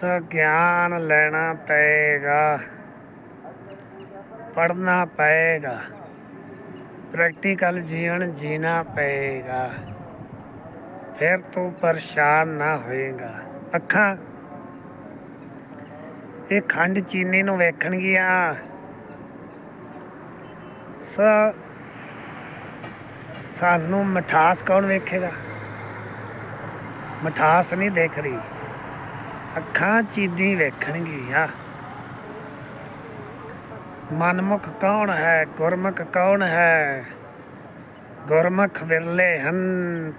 ਸੋ ਗਿਆਨ ਲੈਣਾ ਪਏਗਾ? ਪੜਨਾ ਪਏਗਾ। ਪ੍ਰੈਕਟੀਕਲ ਜੀਵਨ ਜੀਣਾ ਪਏਗਾ। ਫਿਰ ਤੂੰ ਪਰੇਸ਼ਾਨ ਨਾ ਹੋਏਗਾ। ਅੱਖਾਂ। ਇਹ ਖੰਡ ਚੀਨੀ ਨੂੰ ਵੇਖਣਗੀਆਂ। ਸ ਸਾਨੂੰ ਮਠਾਸ ਕੌਣ ਵੇਖੇਗਾ? ਮਠਾਸ ਨਹੀਂ ਦੇਖ ਰਹੀ। ਅੱਖਾਂ ਚੀਨੀ ਵੇਖਣਗੀਆਂ ਮਨਮੁਖ ਕੌਣ ਹੈ, ਗੁਰਮੁਖ ਕੌਣ ਹੈ? ਗੁਰਮੁਖ ਵਿਰਲੇ ਹਨ,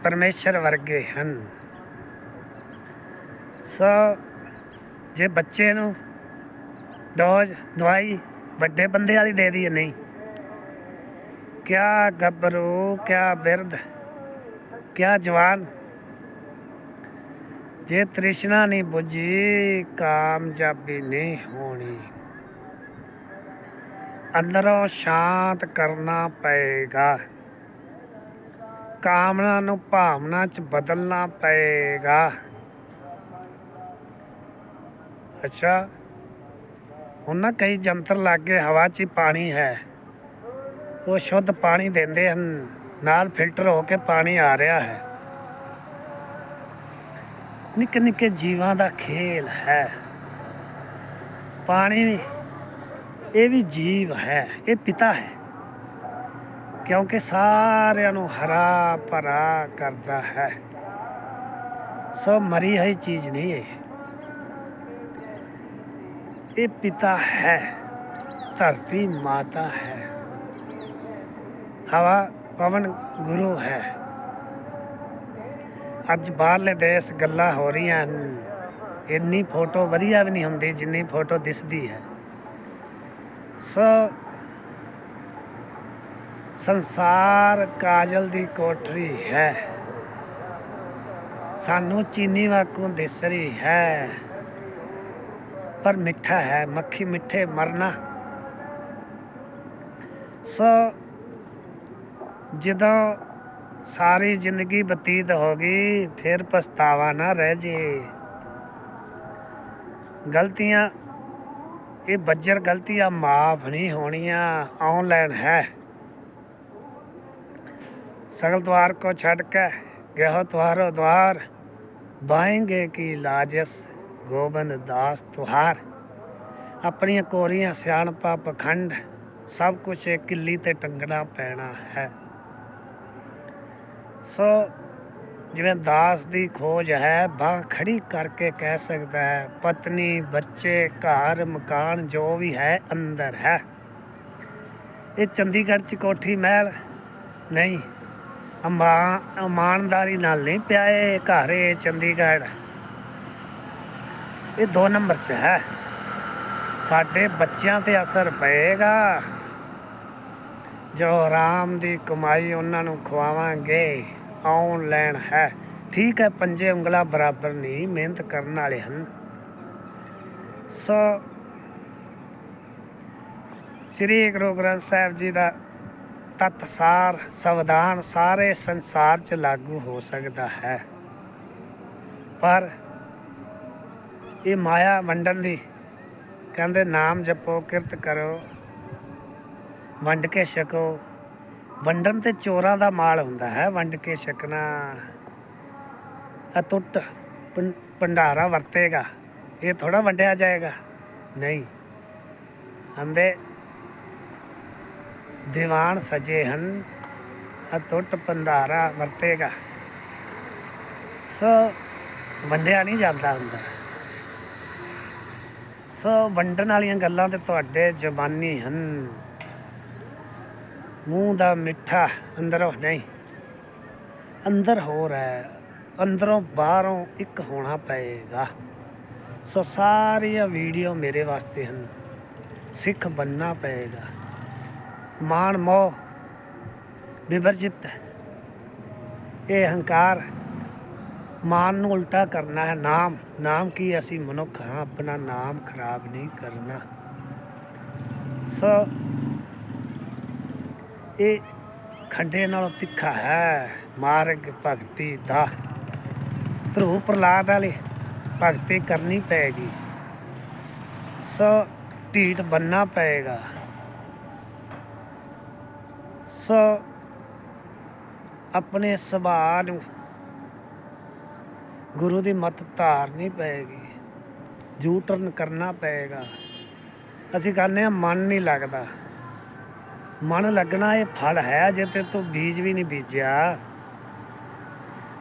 ਪਰਮੇਸ਼ਰ ਵਰਗੇ ਹਨ। ਸੋ, ਜੇ ਬੱਚੇ ਨੂੰ ਡੋਜ਼, ਦਵਾਈ ਵੱਡੇ ਬੰਦੇ ਵਾਲੀ ਦੇ ਦਈਏ, ਨਹੀਂ। ਕਿਆ ਗੱਭਰੂ, ਕਿਆ ਬਿਰਧ, ਕਿਆ ਜਵਾਨ। ਜੇ ਤ੍ਰਿਸ਼ਨਾ ਨਹੀਂ ਬੁਝੀ ਕਾਮਯਾਬੀ ਨਹੀਂ ਹੋਣੀ। ਅੰਦਰੋਂ ਸ਼ਾਂਤ ਕਰਨਾ ਪਏਗਾ। ਕਾਮਨਾ ਨੂੰ ਭਾਵਨਾ ਚ ਬਦਲਣਾ ਪਏਗਾ। ਅੱਛਾ, ਹੁਣ ਨਾ ਕਈ ਜੰਤਰ ਲੱਗੇ ਹਵਾ 'ਚ ਹੀ ਪਾਣੀ ਹੈ। ਉਹ ਸ਼ੁੱਧ ਪਾਣੀ ਦਿੰਦੇ ਹਨ। ਨਾਲ ਫਿਲਟਰ ਹੋ ਕੇ ਪਾਣੀ ਆ ਰਿਹਾ ਹੈ। ਨਿੱਕੇ ਨਿੱਕੇ ਜੀਵਾਂ ਦਾ ਖੇਲ ਹੈ। ਪਾਣੀ ਵੀ, ਇਹ ਵੀ ਜੀਵ ਹੈ, ਇਹ ਪਿਤਾ ਹੈ। ਕਿਉਂਕਿ ਸਾਰਿਆਂ ਨੂੰ ਹਰਾ ਭਰਾ ਕਰਦਾ ਹੈ। ਸੋ ਮਰੀ ਹੋਈ ਚੀਜ਼ ਨਹੀਂ ਹੈ ਇਹ ਪਿਤਾ ਹੈ, ਧਰਤੀ ਮਾਤਾ ਹੈ। ਹਵਾ ਪਵਨ ਗੁਰੂ ਹੈ। ਅੱਜ ਬਾਹਰਲੇ ਦੇਸ਼ ਗੱਲਾਂ ਹੋ ਰਹੀਆਂ ਹਨ। ਇੰਨੀ ਫੋਟੋ ਵਧੀਆ ਵੀ ਨਹੀਂ ਹੁੰਦੀ ਜਿੰਨੀ ਫੋਟੋ ਦਿਸਦੀ ਹੈ। ਸੋ ਸੰਸਾਰ ਕਾਜਲ ਦੀ ਕੋਠਰੀ ਹੈ। ਸਾਨੂੰ ਚੀਨੀ ਵਾਕੂ ਦਿਸ ਰਹੀ ਹੈ। ਪਰ ਮਿੱਠਾ ਹੈ, ਮੱਖੀ ਮਿੱਠੇ ਮਰਨਾ। ਸੋ ਜਦੋਂ ਸਾਰੀ ਜ਼ਿੰਦਗੀ ਬਤੀਤ ਹੋ ਗਈ, ਫਿਰ ਪਛਤਾਵਾ ਨਾ ਰਹਿ ਜੇ। ਗਲਤੀਆਂ, ਇਹ ਬੱਜਰ ਗਲਤੀਆਂ ਮਾਫ ਨਹੀਂ ਹੋਣੀਆਂ ਆਨਲਾਈਨ ਹੈ। ਸਗਲ ਦਵਾਰ ਕੋ ਛੱਡ ਕੇ ਗਹਿ ਤੁਹਾਰੋ ਦਵਾਰ ਬਾਏਂਗੇ ਕੀ ਲਾਜਸ ਗੋਬਨ ਦਾਸ ਤੁਹਾਰ। ਆਪਣੀਆਂ ਕੋਰੀਆਂ ਸਿਆਣਪਾ ਪਖੰਡ, ਸਭ ਕੁਝ ਇੱਕ ਕਿੱਲੀ ਤੇ ਟੰਗਣਾ ਪੈਣਾ ਹੈ। ਸੋ ਜਿਵੇਂ ਦਾਸ ਦੀ ਖੋਜ ਹੈ, ਬਾਹ ਖੜੀ ਕਰਕੇ ਕਹਿ ਸਕਦਾ ਹੈ, ਪਤਨੀ, ਬੱਚੇ, ਘਰ, ਮਕਾਨ ਜੋ ਵੀ ਹੈ, ਅੰਦਰ ਹੈ। ਇਹ ਚੰਡੀਗੜ੍ਹ ਚ ਕੋਠੀ ਮਹਿਲ? ਨਹੀਂ। ਅਮਾ, ਇਮਾਨਦਾਰੀ ਨਾਲ ਨਹੀਂ ਪਿਆ ਘਰ, ਇਹ ਚੰਡੀਗੜ੍ਹ। ਇਹ ਦੋ ਨੰਬਰ 'ਚ ਹੈ। ਸਾਡੇ ਬੱਚਿਆਂ ਤੇ ਅਸਰ ਪਏਗਾ। ਜੋ ਆਰਾਮ ਦੀ ਕਮਾਈ ਉਹਨਾਂ ਨੂੰ ਖਵਾਵਾਂਗੇ। ਆਨਲਾਈਨ ਹੈ। ਠੀਕ ਹੈ, ਪੰਜੇ ਉਂਗਲਾਂ ਬਰਾਬਰ ਨਹੀਂ, ਮਿਹਨਤ ਕਰਨ ਵਾਲੇ ਹਨ। ਸੋ ਸ੍ਰੀ ਗੁਰੂ ਗ੍ਰੰਥ ਸਾਹਿਬ ਜੀ ਦਾ ਤਤਸਾਰ, ਸੰਵਿਧਾਨ ਸਾਰੇ ਸੰਸਾਰ 'ਚ ਲਾਗੂ ਹੋ ਸਕਦਾ ਹੈ। ਪਰ ਇਹ ਮਾਇਆ ਵੰਡਣ ਦੀ ਕਹਿੰਦੇ ਨਾਮ ਜਪੋ, ਕਿਰਤ ਕਰੋ, ਵੰਡ ਕੇ ਛਕੋ। ਵੰਡਣ ਤੇ ਚੋਰਾਂ ਦਾ ਮਾਲ ਹੁੰਦਾ ਹੈ। ਵੰਡ ਕੇ ਛਕਣਾ ਅਤੁੱਟ ਭੰਡਾਰਾ ਵਰਤੇਗਾ। ਇਹ ਥੋੜਾ ਵੰਡਿਆ ਜਾਏਗਾ। ਨਹੀਂ। ਹੰਦੇ ਦੀਵਾਨ ਸਜੇ ਹਨ, ਅਤੁੱਟ ਭੰਡਾਰਾ ਵਰਤੇਗਾ। ਸੋ ਵੰਡਿਆ ਨਹੀਂ ਜਾਂਦਾ ਹੁੰਦਾ। ਸੋ ਵੰਡਣ ਵਾਲੀਆਂ ਗੱਲਾਂ ਤੇ ਤੁਹਾਡੇ ਜ਼ਬਾਨੀ ਹਨ। ਮੂੰਹ ਦਾ ਮਿੱਠਾ ਅੰਦਰੋਂ ਨਹੀਂ। ਅੰਦਰ ਹੋ ਹੈ ਅੰਦਰੋਂ ਬਾਹਰੋਂ ਇੱਕ ਹੋਣਾ ਪਏਗਾ। ਸੋ ਸਾਰੀਆਂ ਵੀਡੀਓ ਮੇਰੇ ਵਾਸਤੇ ਹਨ। ਸਿੱਖ ਬੰਨਾ ਪਏਗਾ। ਮਾਣ ਮੋਹ ਵਿਵਰਜਿਤ ਇਹ ਹੰਕਾਰ ਮਾਨ ਨੂੰ ਉਲਟਾ ਕਰਨਾ ਹੈ। ਨਾਮ ਨਾਮ ਕੀ ਅਸੀਂ ਮਨੁੱਖ ਹਾਂ। ਆਪਣਾ ਨਾਮ ਖਰਾਬ ਨਹੀਂ ਕਰਨਾ। ਸੋ ਇਹ ਖੰਡੇ ਨਾਲੋਂ ਤਿੱਖਾ ਹੈ। ਮਾਰਗ ਭਗਤੀ ਦਾ। ਧਰੂ ਪ੍ਰਲਾਦ ਵਾਲੇ ਭਗਤੀ ਕਰਨੀ ਪਏਗੀ। ਸੋ ਢੀਟ ਬੰਨਾ ਪਏਗਾ। ਸੋ ਆਪਣੇ ਸੁਭਾਅ ਨੂੰ ਗੁਰੂ ਦੀ ਮਤ ਧਾਰਨੀ ਪਏਗੀ। ਜੂ ਕਰਨਾ ਪਏਗਾ। ਅਸੀਂ ਕਹਿੰਦੇ ਆ ਮਨ ਨਹੀਂ ਲੱਗਦਾ। ਮਨ ਲੱਗਣਾ ਇਹ ਫਲ ਹੈ, ਜੇ ਤੇ ਤੂੰ ਬੀਜ ਵੀ ਨਹੀਂ ਬੀਜਿਆ।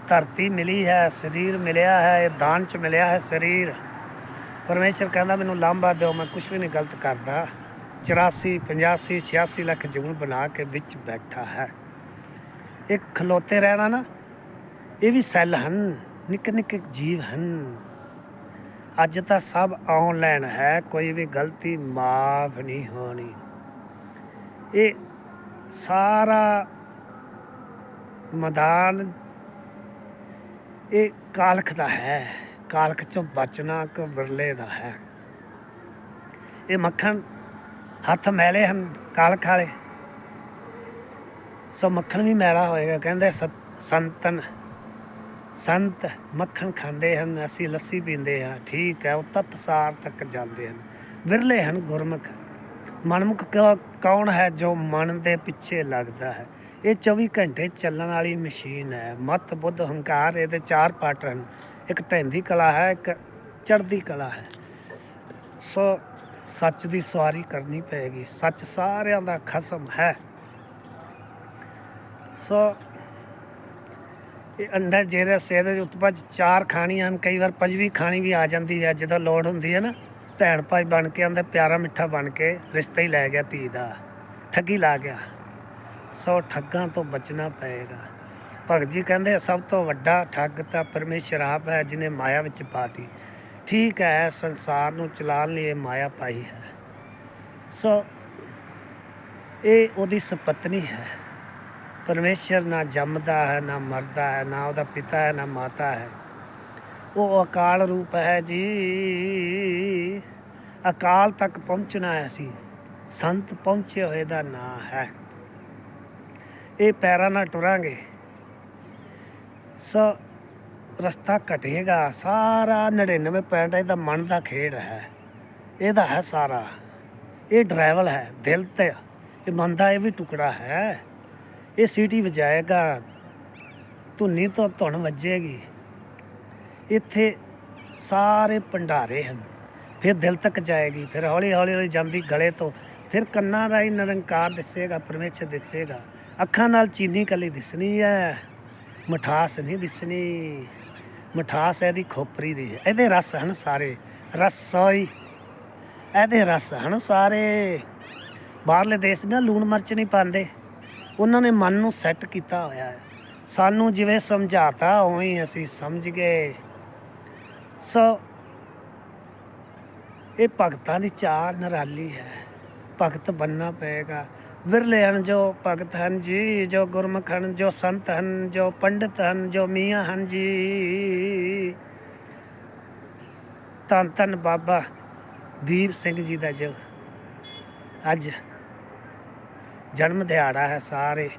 ਧਰਤੀ ਮਿਲੀ ਹੈ, ਸਰੀਰ ਮਿਲਿਆ ਹੈ, ਇਹ ਦਾਨ ਚ ਮਿਲਿਆ ਹੈ ਸਰੀਰ। ਪਰਮੇਸ਼ਰ ਕਹਿੰਦਾ, ਮੈਨੂੰ ਲਾਂਭਾ ਦਿਓ, ਮੈਂ ਕੁਝ ਵੀ ਨਹੀਂ ਗਲਤ ਕਰਦਾ। 84 85 86 ਲੱਖ ਜੂਨ ਬਣਾ ਕੇ ਵਿੱਚ ਬੈਠਾ ਹੈ। ਇਹ ਖਲੋਤੇ ਰਹਿਣਾ ਨਾ, ਇਹ ਵੀ ਸੈੱਲ ਹਨ ਨਿੱਕੇ ਨਿੱਕੇ ਜੀਵ ਹਨ। ਅੱਜ ਤਾਂ ਸਭ ਆਨਲਾਈਨ ਹੈ, ਕੋਈ ਵੀ ਗਲਤੀ ਮਾਫ ਨਹੀਂ ਹੋਣੀ। ਇਹ ਸਾਰਾ ਮੈਦਾਨ ਇਹ ਕਾਲਖ ਦਾ ਹੈ। ਕਾਲਖ ਚੋਂ ਬਚਣਾ ਕੋ ਵਿਰਲੇ ਦਾ ਹੈ। ਇਹ ਮੱਖਣ ਹੱਥ ਮੈਲੇ ਹਨ ਕਾਲਖ ਵਾਲੇ। ਸੋ ਮੱਖਣ ਵੀ ਮੈਲਾ ਹੋਏਗਾ। ਕਹਿੰਦੇ ਸਤ- ਸੰਤਨ, ਸੰਤ ਮੱਖਣ ਖਾਂਦੇ ਹਨ, ਅਸੀਂ ਲੱਸੀ ਪੀਂਦੇ ਹਾਂ। ਠੀਕ ਹੈ, ਉਹ ਤਤਸਾਰ ਤੱਕ ਜਾਂਦੇ ਹਨ। ਵਿਰਲੇ ਹਨ ਗੁਰਮੁਖ। ਮਨਮੁਖ ਕੌਣ ਹੈ ਜੋ ਮਨ ਦੇ ਪਿੱਛੇ ਲੱਗਦਾ ਹੈ? ਇਹ 24 ਘੰਟੇ ਚੱਲਣ ਵਾਲੀ ਮਸ਼ੀਨ ਹੈ। ਮਤ, ਬੁੱਧ, ਹੰਕਾਰ, ਇਹਦੇ ਚਾਰ ਪਾਰਟ ਹਨ ਇੱਕ ਢੈਂਦੀ ਕਲਾ ਹੈ, ਇੱਕ ਚੜ੍ਹਦੀ ਕਲਾ ਹੈ। ਸੋ ਸੱਚ ਦੀ ਸਵਾਰੀ ਕਰਨੀ ਪਏਗੀ। ਸੱਚ ਸਾਰਿਆਂ ਦਾ ਖਸਮ ਹੈ। ਸੋ ਇਹ ਅੰਡਾ ਜਿਹੜਾ ਸਿਹਤ ਦੇ ਉਤਪਜ ਚਾਰ ਖਾਣੀਆਂ ਹਨ। ਕਈ ਵਾਰ ਪੰਜਵੀਂ ਖਾਣੀ ਵੀ ਆ ਜਾਂਦੀ ਹੈ, ਜਦੋਂ ਲੋੜ ਹੁੰਦੀ ਹੈ ਨਾ। ਭੈਣ ਭਾਈ ਬਣ ਕੇ ਆਂਦੇ ਪਿਆਰਾ ਮਿੱਠਾ ਬਣ ਕੇ ਰਿਸ਼ਤਾ ਹੀ ਲੈ ਗਿਆ ਧੀ ਦਾ। ਠੱਗੀ ਲਾ ਗਿਆ। ਸੋ ਠੱਗਾਂ ਤੋਂ ਬਚਣਾ ਪਏਗਾ। ਭਗਤ ਜੀ ਕਹਿੰਦੇ, ਸਭ ਤੋਂ ਵੱਡਾ ਠੱਗ ਤਾਂ ਪਰਮੇਸ਼ਰ ਆਪ ਹੈ ਜਿਨੇ ਮਾਇਆ ਵਿੱਚ ਪਾਤੀ ਠੀਕ ਹੈ, ਸੰਸਾਰ ਨੂੰ ਚਲਾਉਣ ਲਈ ਇਹ ਮਾਇਆ ਪਾਈ ਹੈ। ਸੋ ਇਹ ਉਹਦੀ ਸੁਪਤਨੀ ਹੈ। ਪਰਮੇਸ਼ਰ ਨਾ ਜੰਮਦਾ ਹੈ, ਨਾ ਮਰਦਾ ਹੈ, ਨਾ ਉਹਦਾ ਪਿਤਾ ਹੈ, ਨਾ ਮਾਤਾ ਹੈ। ਉਹ ਅਕਾਲ ਰੂਪ ਹੈ ਜੀ। ਅਕਾਲ ਤੱਕ ਪਹੁੰਚਣਾ ਹੈ ਅਸੀਂ। ਸੰਤ ਪਹੁੰਚੇ ਹੋਏ ਦਾ ਨਾਂ ਹੈ। ਇਹ ਪੈਰਾਂ ਨਾਲ ਟੁਰਾਂਗੇ। ਸੋ ਰਸਤਾ ਘਟੇਗਾ। ਸਾਰਾ 99 ਪੁਆਇੰਟ ਇਹਦਾ ਮਨ ਦਾ ਖੇਡ ਹੈ। ਇਹਦਾ ਹੈ ਸਾਰਾ। ਇਹ ਡਰਾਈਵਲ ਹੈ, ਦਿਲ ਤੇ। ਇਹ ਮਨ ਦਾ ਇਹ ਵੀ ਟੁਕੜਾ ਹੈ। ਇਹ ਸੀਟੀ ਵਜਾਏਗਾ। ਧੁਨੀ ਤੋਂ ਧੁਨ ਵੱਜੇਗੀ। ਇੱਥੇ ਸਾਰੇ ਭੰਡਾਰੇ ਹਨ। ਫਿਰ ਦਿਲ ਤੱਕ ਜਾਏਗੀ, ਫਿਰ ਹੌਲੀ ਹੌਲੀ ਹੌਲੀ ਜਾਂਦੀ ਗਲੇ ਤੋਂ। ਫਿਰ ਕੰਨਾਂ ਰਾਹੀਂ ਨਿਰੰਕਾਰ ਦਿਸੇਗਾ, ਪਰਮੇਸ਼ਰ ਦਿਸੇਗਾ। ਅੱਖਾਂ ਨਾਲ ਚੀਨੀ ਕਲੀ ਦਿਸਣੀ ਹੈ ਮਠਾਸ ਨਹੀਂ ਦਿਸਣੀ। ਮਠਾਸ ਇਹਦੀ ਖੋਪਰੀ ਦੀ ਹੈ। ਇਹਦੇ ਰਸ ਹਨ ਸਾਰੇ। ਰਸੋਈ ਇਹਦੇ ਰਸ ਹਨ ਸਾਰੇ। ਬਾਹਰਲੇ ਦੇਸ਼ ਨਾ ਲੂਣ ਮਿਰਚ ਨਹੀਂ ਪਾਉਂਦੇ। ਉਹਨਾਂ ਨੇ ਮਨ ਨੂੰ ਸੈੱਟ ਕੀਤਾ ਹੋਇਆ ਹੈ। ਸਾਨੂੰ ਜਿਵੇਂ ਸਮਝਾਤਾ, ਉਵੇਂ ਅਸੀਂ ਸਮਝ ਗਏ। ਸੋ ਇਹ ਭਗਤਾਂ ਦੀ ਚਾਰ ਨਰਾਲੀ ਹੈ। ਭਗਤ ਬੰਨਾ ਪਏਗਾ। ਵਿਰਲੇ ਹਨ ਜੋ ਭਗਤ ਹਨ ਜੀ, ਜੋ ਗੁਰਮੁਖ ਹਨ, ਜੋ ਸੰਤ ਹਨ, ਜੋ ਪੰਡਿਤ ਹਨ, ਜੋ ਮੀਆਂ ਹਨ ਜੀ। ਧੰਨ ਧੰਨ ਬਾਬਾ ਦੀਪ ਸਿੰਘ ਜੀ ਦਾ ਜਗ ਅੱਜ ਜਨਮ ਦਿਹਾੜਾ ਹੈ ਸਾਰੇ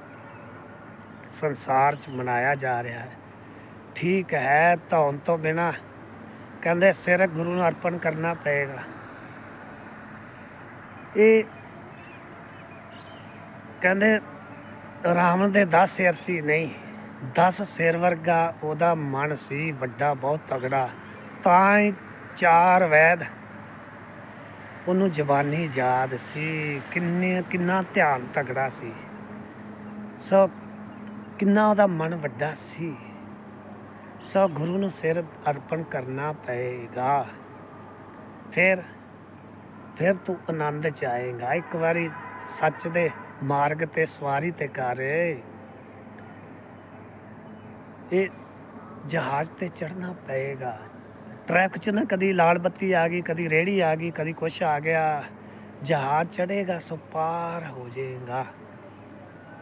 ਸੰਸਾਰ 'ਚ ਮਨਾਇਆ ਜਾ ਰਿਹਾ ਹੈ। ਠੀਕ ਹੈ, ਧੌਣ ਤੋਂ ਬਿਨਾ ਕਹਿੰਦੇ ਸਿਰ ਗੁਰੂ ਨੂੰ ਅਰਪਣ ਕਰਨਾ ਪਏਗਾ। ਇਹ ਕਹਿੰਦੇ ਰਾਮ ਦੇ 10 ਸਿਰ ਸੀ, ਨਹੀਂ 10 ਸਿਰ ਵਰਗਾ ਉਹਦਾ ਮਨ ਸੀ, ਵੱਡਾ, ਬਹੁਤ ਤਗੜਾ। ਤਾਂ ਹੀ ਚਾਰ ਵੈਦ ਉਹਨੂੰ ਜ਼ਬਾਨੀ ਯਾਦ ਸੀ, ਕਿੰਨੇ, ਕਿੰਨਾ ਧਿਆਨ ਤਗੜਾ ਸੀ। ਸੋ ਕਿੰਨਾ ਉਹਦਾ ਮਨ ਵੱਡਾ ਸੀ। ਸੋ ਗੁਰੂ ਨੂੰ ਸਿਰ ਅਰਪਣ ਕਰਨਾ ਪਏਗਾ। ਫਿਰ ਫਿਰ ਤੂੰ ਆਨੰਦ ਚ ਆਏਗਾ। ਇੱਕ ਵਾਰੀ ਸੱਚ ਦੇ ਮਾਰਗ ਤੇ ਸਵਾਰੀ ਤੇ ਕਰ। ਇਹ ਜਹਾਜ਼ ਤੇ ਚੜਨਾ ਪਏਗਾ। ਟਰੈਕ 'ਚ ਨਾ ਕਦੀ ਲਾਲ ਬੱਤੀ ਆ ਗਈ, ਕਦੀ ਰੇੜੀ ਆ ਗਈ, ਕਦੀ ਕੁਛ ਆ ਗਿਆ। ਜਹਾਜ਼ ਚੜੇਗਾ ਸੋ ਪਾਰ ਹੋ ਜਾਏਗਾ।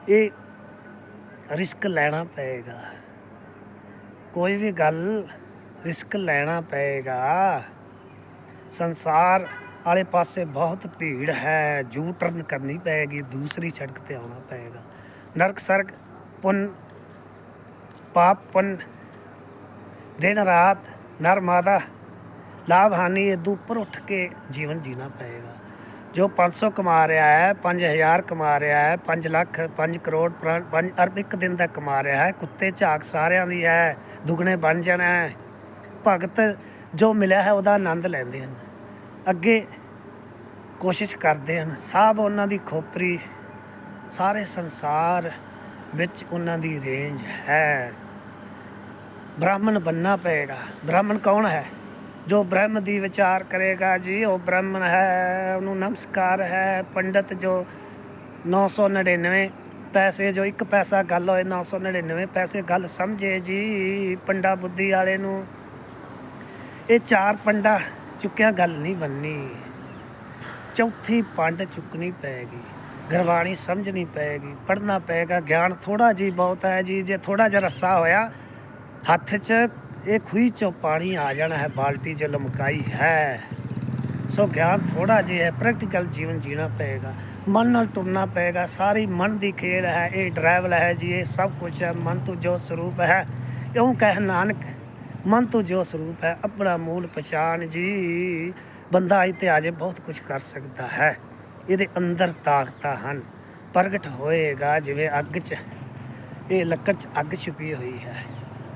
ਇਹ ਰਿਸਕ ਲੈਣਾ ਪਏਗਾ। ਕੋਈ ਵੀ ਗੱਲ ਰਿਸਕ ਲੈਣਾ ਪਏਗਾ। ਸੰਸਾਰ ਵਾਲੇ ਪਾਸੇ ਬਹੁਤ ਭੀੜ ਹੈ ਜੂ ਟਰਨ ਕਰਨੀ ਪਏਗੀ, ਦੂਸਰੀ ਸੜਕ ਤੇ ਆਉਣਾ ਪਏਗਾ। ਨਰਕ, ਸਰਗ, ਪੁੰਨ, ਪਾਪ, ਪੁੰਨ, ਦਿਨ, ਰਾਤ ਨਰ ਮਾਦਾ ਲਾਭ, ਹਾਨੀ ਇਦੋਂ ਉੱਪਰ ਉੱਠ ਕੇ ਜੀਵਨ ਜੀਣਾ ਪਏਗਾ। ਜੋ 500 ਕਮਾ ਰਿਹਾ ਹੈ 5000 ਕਮਾ ਰਿਹਾ ਹੈ 5 ਲੱਖ 5 ਕਰੋੜ 5 ਅਰਬ ਇੱਕ ਦਿਨ ਦਾ ਕਮਾ ਰਿਹਾ ਹੈ। ਕੁੱਤੇ, ਝਾਕ ਸਾਰਿਆਂ ਦੀ ਹੈ, ਦੁੱਗਣੇ ਬਣ ਜਾਣਾ ਹੈ। ਭਗਤ ਜੋ ਮਿਲਿਆ ਹੈ, ਉਹਦਾ ਆਨੰਦ ਲੈਂਦੇ ਹਨ। ਅੱਗੇ ਕੋਸ਼ਿਸ਼ ਕਰਦੇ ਹਨ। ਸਭ ਉਹਨਾਂ ਦੀ ਖੋਪਰੀ, ਸਾਰੇ ਸੰਸਾਰ ਵਿੱਚ ਉਹਨਾਂ ਦੀ ਰੇਂਜ ਹੈ। ਬ੍ਰਾਹਮਣ ਬੰਨਾ ਪਏਗਾ। ਬ੍ਰਾਹਮਣ ਕੌਣ ਹੈ? ਜੋ ਬ੍ਰਹਮ ਦੀ ਵਿਚਾਰ ਕਰੇਗਾ ਜੀ, ਉਹ ਬ੍ਰਹਮ ਹੈ, ਉਹਨੂੰ ਨਮਸਕਾਰ ਹੈ। ਪੰਡਤ ਜੋ 999 ਪੈਸੇ, ਜੋ ਇੱਕ ਪੈਸਾ ਗੱਲ ਹੋਏ 999 ਪੈਸੇ ਗੱਲ ਸਮਝੇ ਜੀ, ਪੰਡਾ ਬੁੱਧੀ ਵਾਲੇ ਨੂੰ। ਇਹ ਚਾਰ ਪੰਡਾ ਚੁੱਕਿਆ ਗੱਲ ਨਹੀਂ ਬੰਨੀ। ਚੌਥੀ ਪੰਡ ਚੁੱਕਣੀ ਪਏਗੀ ਗੁਰਬਾਣੀ ਸਮਝਣੀ ਪਏਗੀ ਪੜ੍ਹਨਾ ਪਏਗਾ ਗਿਆਨ ਥੋੜਾ ਜੀ ਬਹੁਤ ਹੈ ਜੀ, ਜੇ ਥੋੜਾ ਜਿਹਾ ਰੱਸਾ ਹੋਇਆ, ਹੱਥ 'ਚ ਇਹ ਖੂਹੀ 'ਚੋਂ ਪਾਣੀ ਆ ਜਾਣਾ ਹੈ, ਬਾਲਟੀ 'ਚ ਲਮਕਾਈ ਹੈ। ਸੋ ਗਿਆਨ ਥੋੜਾ ਜਿਹਾ ਹੈ ਪ੍ਰੈਕਟੀਕਲ ਜੀਵਨ ਜੀਣਾ ਪਏਗਾ, ਮਨ ਨਾਲ ਤੁਰਨਾ ਪਏਗਾ, ਸਾਰੀ ਮਨ ਦੀ ਖੇਡ ਹੈ, ਇਹ ਡਰਾਈਵਲ ਹੈ ਜੀ, ਇਹ ਸਭ ਕੁਝ ਹੈ, ਮਨ ਤੋਂ ਜੋ ਸਰੂਪ ਹੈ, ਇਉਂ ਕਹਿ ਨਾਨਕ, ਮਨ ਤੋਂ ਜੋ ਸਰੂਪ ਹੈ, ਆਪਣਾ ਮੂਲ ਪਛਾਣ ਜੀ, ਬੰਦਾ ਇੱਥੇ ਆ ਜੇ ਬਹੁਤ ਕੁਝ ਕਰ ਸਕਦਾ ਹੈ, ਇਹਦੇ ਅੰਦਰ ਤਾਕਤਾਂ ਹਨ, ਪ੍ਰਗਟ ਹੋਏਗਾ ਜਿਵੇਂ ਅੱਗ 'ਚ, ਇਹ ਲੱਕੜ 'ਚ ਅੱਗ ਛੁਪੀ ਹੋਈ ਹੈ।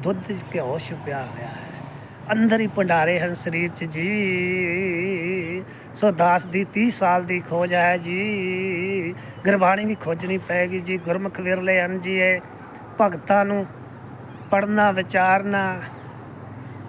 ਦੁੱਧ 'ਚ ਘਿਓ ਛੁਪਿਆ ਹੋਇਆ ਹੈ। ਅੰਦਰ ਹੀ ਭੰਡਾਰੇ ਹਨ ਸਰੀਰ 'ਚ ਜੀ। ਸੋ ਦਾਸ ਦੀ 30 ਸਾਲ ਦੀ ਖੋਜ ਹੈ ਜੀ। ਗੁਰਬਾਣੀ ਦੀ ਖੋਜਣੀ ਪਏਗੀ ਜੀ। ਗੁਰਮੁਖ ਵਿਰਲੇ ਹਨ ਜੀ ਇਹ। ਭਗਤਾਂ ਨੂੰ ਪੜਨਾ ਵਿਚਾਰਨਾ,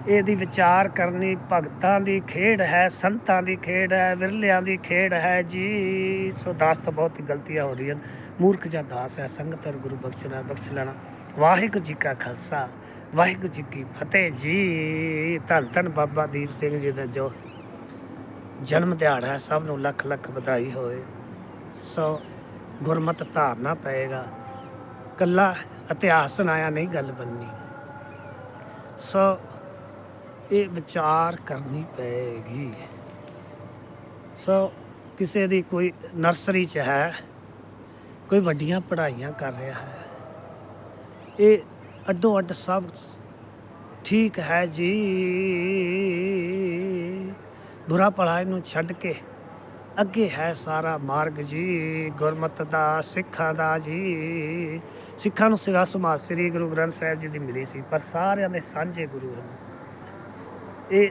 ਇਹਦੀ ਵਿਚਾਰ ਕਰਨੀ ਭਗਤਾਂ ਦੀ ਖੇਡ ਹੈ, ਸੰਤਾਂ ਦੀ ਖੇਡ ਹੈ, ਵਿਰਲਿਆਂ ਦੀ ਖੇਡ ਹੈ ਜੀ। ਸੋ ਦਾਸ ਤੋਂ ਬਹੁਤ ਗਲਤੀਆਂ ਹੋ ਰਹੀਆਂ ਮੂਰਖ ਜਾਂ ਦਾਸ ਹੈ, ਸੰਗਤ ਔਰ ਗੁਰੂ ਬਖਸ਼ਣਾ ਬਖਸ਼ ਲੈਣਾ। ਵਾਹਿਗੁਰੂ ਜੀ ਕਾ ਖਾਲਸਾ। ਵਾਹਿਗੁਰੂ ਜੀ ਕੀ ਫਤਿਹ ਜੀ। ਧੰਨ ਧੰਨ ਬਾਬਾ ਦੀਪ ਸਿੰਘ ਜੀ ਦਾ ਜੋ ਜਨਮ ਦਿਹਾੜਾ ਹੈ, ਸਭ ਨੂੰ ਲੱਖ ਲੱਖ ਵਧਾਈ ਹੋਵੇ। ਸੋ ਗੁਰਮਤ ਧਾਰਨਾ ਪਏਗਾ। ਕੱਲਾ ਇਤਿਹਾਸ ਸੁਣਾਇਆ ਨਹੀਂ ਗੱਲ ਬਣਨੀ। ਸੋ ਇਹ ਵਿਚਾਰ ਕਰਨੀ ਪਏਗੀ। ਸੋ ਕਿਸੇ ਦੀ ਕੋਈ ਨਰਸਰੀ 'ਚ ਹੈ, ਕੋਈ ਵੱਡੀਆਂ ਪੜ੍ਹਾਈਆਂ ਕਰ ਰਿਹਾ ਹੈ, ਇਹ ਅੱਡੋ ਅੱਡ ਸਭ ਠੀਕ ਹੈ ਜੀ। ਬੁਰਾ ਭਲਾ ਨੂੰ ਛੱਡ ਕੇ ਅੱਗੇ ਹੈ ਸਾਰਾ ਮਾਰਗ ਜੀ, ਗੁਰਮਤ ਦਾ, ਸਿੱਖਾਂ ਦਾ ਜੀ। ਸਿੱਖਾਂ ਨੂੰ ਸਿਵਾ ਸਮਾਜ ਸ੍ਰੀ ਗੁਰੂ ਗ੍ਰੰਥ ਸਾਹਿਬ ਜੀ ਦੀ ਮਿਲੀ ਸੀ, ਪਰ ਸਾਰਿਆਂ ਦੇ ਸਾਂਝੇ ਗੁਰੂ ਹਨ। ਇਹ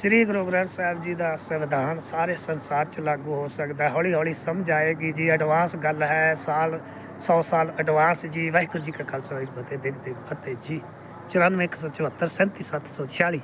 ਸ੍ਰੀ ਗੁਰੂ ਗ੍ਰੰਥ ਸਾਹਿਬ ਜੀ ਦਾ ਸੰਵਿਧਾਨ ਸਾਰੇ ਸੰਸਾਰ 'ਚ ਲਾਗੂ ਹੋ ਸਕਦਾ ਹੌਲੀ ਹੌਲੀ ਸਮਝ ਆਏਗੀ ਜੀ ਐਡਵਾਂਸ ਗੱਲ ਹੈ, ਸਾਲ 100 ਸਾਲ ਐਡਵਾਂਸ ਜੀ, ਵਾਹਿਗੁਰੂ ਜੀ ਕਾ ਖਾਲਸਾ, ਵਾਹਿਗੁਰੂ ਜੀ ਕੀ ਫਤਿਹ ਦਿਨ ਦਿਨ ਫਤਿਹ ਜੀ 94 174 37 746